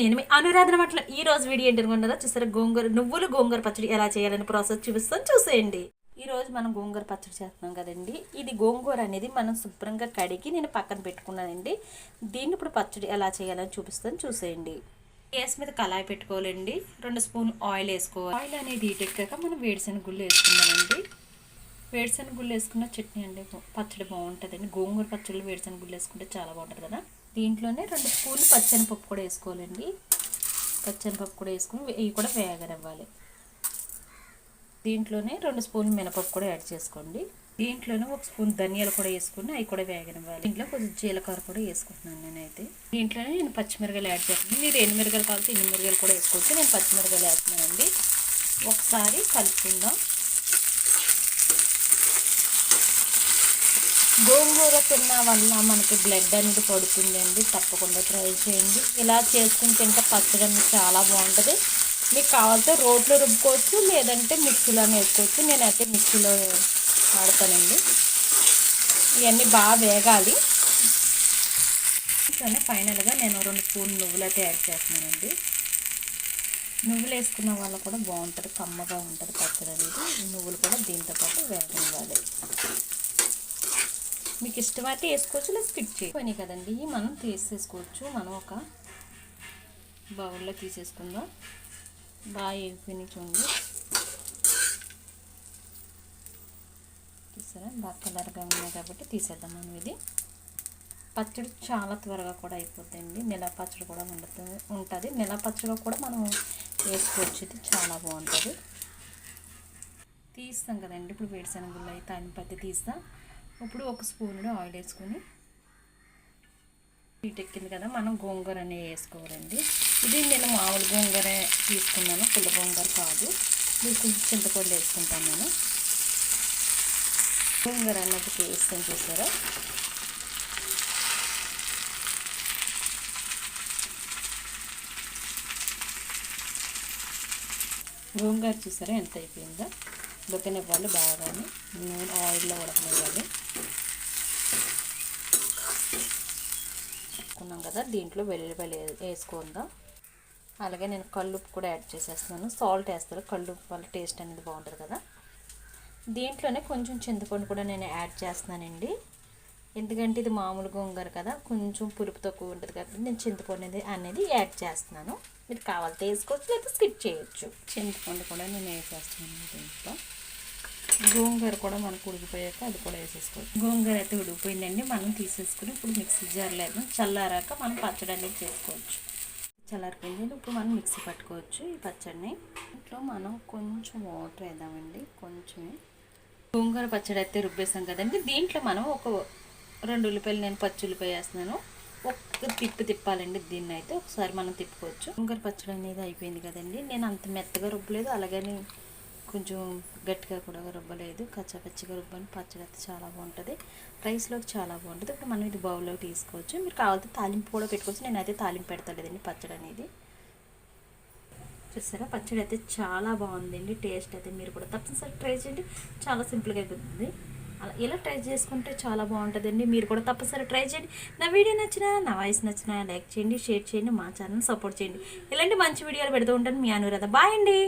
నేను మీ అనురాధన పట్ల ఈ రోజు వీడియో ఏంటి అనుకుంటారా చూసారా? గోంగూర నువ్వులు గోంగూర పచ్చడి ఎలా చేయాలని ప్రాసెస్ చూపిస్తాను చూసేయండి. ఈ రోజు మనం గోంగూర పచ్చడి చేస్తున్నాం కదండి. ఇది గోంగూర అనేది మనం శుభ్రంగా కడిగి నేను పక్కన పెట్టుకున్నానండి. దీన్ని ఇప్పుడు పచ్చడి ఎలా చేయాలని చూపిస్తాను చూసేయండి. గ్యాస్ మీద కళాయి పెట్టుకోవాలండి. రెండు స్పూన్ ఆయిల్ వేసుకోవాలి. ఆయిల్ అనేది ఎక్కాక మనం వేడిసిన గుళ్ళు వేసుకుందామండి. వేడిశనగ గుళ్ళు వేసుకున్న చట్నీ అండి. పచ్చడి బాగుంటుందండి. గోంగూర పచ్చడి వేడిశనగ గుళ్ళు వేసుకుంటే చాలా బాగుంటుంది కదా. దీంట్లోనే రెండు స్పూన్లు పచ్చనిపప్పు కూడా వేసుకోవాలండి. పచ్చనిపప్పు కూడా వేసుకుని ఇవి కూడా వేగనివ్వాలి. దీంట్లోనే రెండు స్పూన్లు మినపప్పు కూడా యాడ్ చేసుకోండి. దీంట్లోనే ఒక స్పూన్ ధనియాలు కూడా వేసుకుని అవి కూడా వేగనివ్వాలి. దీంట్లో కొంచెం జీలకర్ర కూడా వేసుకుంటున్నాను నేనైతే. దీంట్లోనే నేను పచ్చిమిరకాయలు యాడ్ చేస్తాను మీరు ఎన్ని మిరగాయలు కావాలంటే ఎన్ని మిరగాయలు కూడా వేసుకోవచ్చు. నేను పచ్చిమిరకాయలు వేస్తున్నానండి. ఒకసారి కలుపుకుందాం. గోంగూర తిన్న వల్ల మనకి బ్లడ్ అనేది పడుతుందండి. తప్పకుండా ట్రై చేయండి. ఇలా చేసుకుని తింటే పచ్చడి అనేది చాలా బాగుంటుంది. మీకు కావాలంటే రోట్లో రుబ్బుకోవచ్చు లేదంటే మిక్సీలో వేసుకోవచ్చు. నేనైతే మిక్సీలో వాడతానండి. ఇవన్నీ బాగా వేగాలి. కానీ ఫైనల్గా నేను రెండు స్పూన్ నువ్వులు అయితే యాడ్ చేస్తున్నానండి. నువ్వులు వేసుకున్న వల్ల కూడా బాగుంటుంది కమ్మగా ఉంటుంది పచ్చడి అనేది. నువ్వులు కూడా దీంతో పాటు వేగనివ్వాలి. మీకు ఇష్టమైతే వేసుకోవచ్చు లేదా స్కిట్ చేయకపోయినాయి కదండి మనం తీసేసుకోవచ్చు. మనం ఒక బౌల్లో తీసేసుకుందాం. బాగా వేగిపోయినాయి చూడండి. తీసారా? బాగా కలర్గా ఉన్నాయి కాబట్టి తీసేద్దాం మనం ఇది. పచ్చడి చాలా త్వరగా కూడా అయిపోతుంది నెల పచ్చడి కూడా ఉంటుంది ఉంటుంది. నెల పచ్చడి కూడా మనం వేసుకోవచ్చు. ఇది చాలా బాగుంటుంది. తీస్తాం కదండి. ఇప్పుడు వేడిశనగుళ్ళు అయితే తానిపత్తి తీస్తాం. ఇప్పుడు ఒక స్పూన్ ఆయిల్ వేసుకొని హీట్ ఎక్కింది కదా మనం గోంగూర అనేది వేసుకోవాలండి. ఇది నేను మామూలు గోంగూర తీసుకున్నాను పుల్ల గోంగూర కాదు. ఇది చింతపండు వేసుకుంటాను నేను. గోంగూర అన్నది వేసుకొని చూసారా? గోంగూర చూసారా? ఎంత అయిపోయిందో. ఉడకనివ్వాలి బాగానే నూనె ఆయిల్లో ఉడకనివ్వాలి. వేసుకున్నాం కదా దీంట్లో వెల్లుల్లి వేసుకుందాం. అలాగే నేను కల్లుప్పు కూడా యాడ్ చేసేస్తున్నాను. సాల్ట్ వేస్తారు కల్లుప్పు వల్ల టేస్ట్ అనేది బాగుంటుంది కదా. దీంట్లోనే కొంచెం చింతపండు కూడా నేను యాడ్ చేస్తున్నానండి. ఎందుకంటే ఇది మామూలు గోంగూర కదా కొంచెం పులుపు తక్కువ ఉంటుంది కాబట్టి నేను చింతపండు అనేది అనేది యాడ్ చేస్తున్నాను. మీరు కావాలి వేసుకోవచ్చు లేదా స్కిప్ చేయొచ్చు. చింతపండు కూడా నేను వేసేస్తున్నాను దీంట్లో. గోంగూర కూడా మనకు ఉడికిపోయాక అది కూడా వేసేసుకోవచ్చు గోంగూర అయితే ఉడికిపోయిందండి. మనం తీసేసుకుని ఇప్పుడు మిక్సీ జార్లేదు చల్లారాక మనం పచ్చడి అనేది చేసుకోవచ్చు. చల్లారిపోయింది. ఇప్పుడు మనం మిక్సీ పట్టుకోవచ్చు ఈ పచ్చడిని. ఇంట్లో మనం కొంచెం వాటర్ వేద్దామండి. కొంచెమే. గోంగూర పచ్చడి అయితే రుబ్బేసాం కదండి. దీంట్లో మనం ఒక రెండు ఉల్లిపాయలు నేను పచ్చి ఉల్లిపాయ వేస్తున్నాను. ఒక్క తిప్పి తిప్పాలండి దీన్ని అయితే. ఒకసారి మనం తిప్పుకోవచ్చు. గోంగూర పచ్చడి అనేది అయిపోయింది కదండి. నేను అంత మెత్తగా రుబ్బలేదు. అలాగని కొంచెం గట్టిగా కూడా రుబ్బలేదు. కచ్చపచ్చిగా రుబ్బని పచ్చడి అయితే చాలా బాగుంటుంది. రైస్లోకి చాలా బాగుంటుంది. ఇప్పుడు మనం ఇది బౌల్లోకి తీసుకోవచ్చు. మీరు కావాలంటే తాలింపు కూడా పెట్టుకోవచ్చు. నేనైతే తాలింపు పెడతాలేదండి పచ్చడి అనేది. చూసారా? పచ్చడి అయితే చాలా బాగుందండి. టేస్ట్ అయితే మీరు కూడా తప్పనిసరి ట్రై చేయండి. చాలా సింపుల్గా అయిపోతుంది. అలా ఇలా ట్రై చేసుకుంటే చాలా బాగుంటుందండి. మీరు కూడా తప్పనిసరి ట్రై చేయండి. నా వీడియో నచ్చినా నా వాయిస్ నచ్చినా లైక్ చేయండి షేర్ చేయండి మా ఛానల్ సపోర్ట్ చేయండి. ఇలాంటి మంచి వీడియోలు పెడుతూ ఉంటాను మీ అనురాధ. బాయ్ అండి.